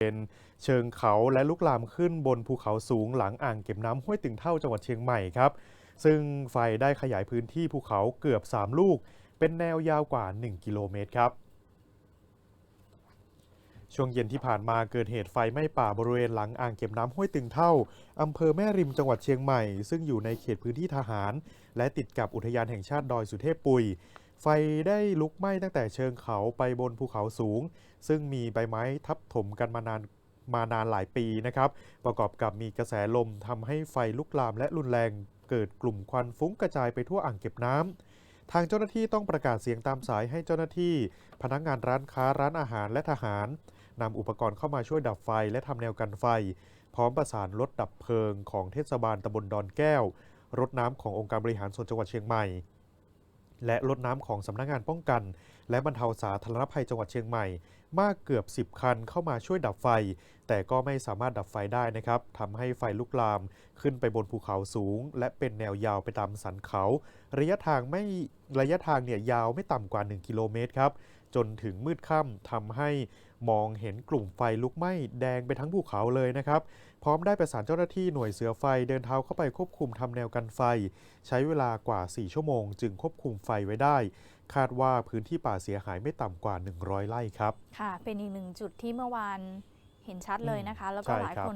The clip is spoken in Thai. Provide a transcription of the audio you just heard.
เป็นเชิงเขาและลุกลามขึ้นบนภูเขาสูงหลังอ่างเก็บน้ำห้วยตึงเท่าจังหวัดเชียงใหม่ครับ ซึ่งไฟได้ขยายพื้นที่ภูเขาเกือบ 3 ลูก เป็นแนวยาวกว่า 1 กิโลเมตรครับ ช่วงเย็นที่ผ่านมาเกิดเหตุไฟไหม้ป่าบริเวณหลังอ่างเก็บน้ำห้วยตึงเท่าอำเภอแม่ริมจังหวัดเชียงใหม่ ซึ่งอยู่ในเขตพื้นที่ทหาร และติดกับอุทยานแห่งชาติดอยสุเทพปุย ไฟได้ลุกไหม้ตั้งแต่เชิงเขาไปบนภูเขาสูง ซึ่งมีใบไม้ทับถมกันมานานมานานหลายปีนะครับ ประกอบกับมีกระแสลมทำให้ไฟลุกลามและรุนแรง เกิดกลุ่มควันฟุ้งกระจายไปทั่วอ่างเก็บน้ำทางเจ้าหน้าที่ต้องประกาศเสียงตามสายให้เจ้าหน้าที่ พนักงานร้านค้าร้านอาหารและทหารนำอุปกรณ์เข้ามาช่วยดับไฟและทำแนวกันไฟ พร้อมประสานรถดับเพลิงของเทศบาลตำบลดอนแก้ว รถน้ำขององค์การบริหารส่วนจังหวัดเชียงใหม่ และรถน้ำของสำนักงานป้องกัน และบรรเทาสาธารณภัยจังหวัดเชียงใหม่ มากเกือบ 10 คันเข้ามาช่วยดับไฟ แต่ก็ไม่สามารถดับไฟได้นะครับทำให้ไฟลุกลาม ขึ้นไปบนภูเขาสูง และเป็นแนวยาวไปตามสันเขา ระยะทางไม่ระยะทางเนี่ยยาวไม่ต่ำกว่า 1 กิโลเมตรครับ จนถึงมืดค่ำทำให้มองเห็นกลุ่มไฟลุกไหม้แดงไปทั้งภูเขาเลยนะครับ พร้อมได้ประสานเจ้าหน้าที่หน่วยเสือไฟเดินเท้าเข้าไปควบคุมทำแนวกันไฟ ใช้เวลากว่า 4 ชั่วโมง จึงควบคุมไฟไว้ได้ คาดว่าพื้นที่ป่าเสียหายไม่ต่ำกว่า 100 ไร่ครับ ค่ะ เป็นอีกหนึ่งจุดที่เมื่อวานเห็นชัดเลยนะคะ แล้วก็ใช่หลายครับคน